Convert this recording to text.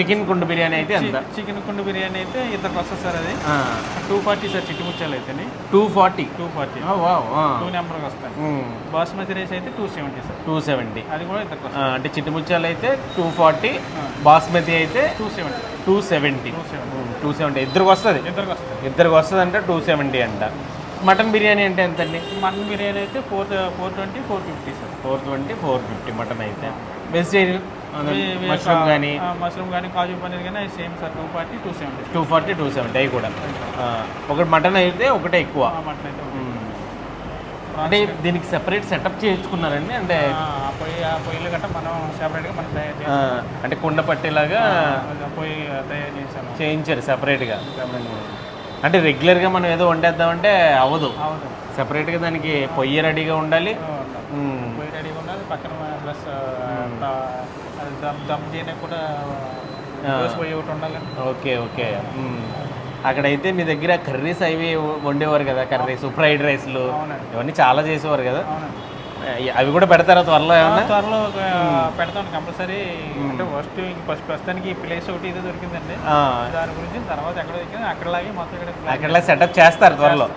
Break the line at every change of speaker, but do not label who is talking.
Chicken కుండు biryani అయితే ఎంత
chicken కుండు biryani అయితే ఇద్దరికి వస్తుంది సార్ అది. టూ ఫార్టీ సార్ చిట్టి ముచ్చాలు అయితే
two forty.
Two forty. Two నెంబర్కి వస్తాయి. బాస్మతి రైస్ అయితే two seventy sir.
Two seventy.
అది కూడా ఇద్దరికి వస్తుంది
అంటే చిట్టుముచ్చాలు అయితే టూ ఫార్టీ బాస్మతి అయితే
two seventy.
Two seventy.
Two seventy.
ఇద్దరికి వస్తుంది?
ఇద్దరికి వస్తాయి
ఇద్దరికి వస్తుంది అంటే టూ సెవెంటీ అంట. మటన్ బిర్యానీ అంటే ఎంత అండి
మటన్ బిర్యానీ అయితే four four twenty four fifty sir.
Four twenty four fifty mutton అయితే. వెజిటేరియన్ మష్రూమ్ కానీ
మష్రూమ్ కానీ కాజు పన్నీర్ కానీ same sir two forty two seventy
two forty two seventy అవి కూడా. ఒకటి మటన్ అయితే ఒకటే ఎక్కువ.
మటన్ అయితే.
అంటే దీనికి సెపరేట్ సెటప్ చేయించుకున్నారండి? అంటే
పొయ్యి ఆ పొయ్యిలు గట్రా మనం సెపరేట్గా మనం తయారు
అంటే కుండ పట్టేలాగా
పొయ్యి తయారు చేసాము
చేయించారు సెపరేట్గా అంటే రెగ్యులర్గా మనం ఏదో వండేద్దామంటే అవ్వదు సెపరేట్గా దానికి పొయ్యి రెడీగా ఉండాలి.
పొయ్యి రెడీగా ఉన్నది పక్కన ప్లస్ అది దమ్ దమ్ చేయడానికి కూడా పొయ్యి ఒకటి ఉండాలండి
ఓకే ఓకే. అక్కడైతే మీ దగ్గర కర్రీస్ అవి వండేవారు కదా కర్రీస్ ఫ్రైడ్ రైస్లు. ఇవన్నీ చాలా చేసేవారు కదా. అవి కూడా పెడతారా త్వరలో ఏమన్నా?
త్వరలో ఒక పెడతాం కంపల్సరీ. అంటే ఫస్ట్ ఫస్ట్ ప్రస్తుతానికి ఈ ప్లేస్ ఒకటి ఇది దొరికిందండి. దాని గురించి తర్వాత ఎక్కడ దొరికింది అక్కడలాగే మొత్తం ఇక్కడ
అక్కడలా సెటప్ చేస్తారు త్వరలో.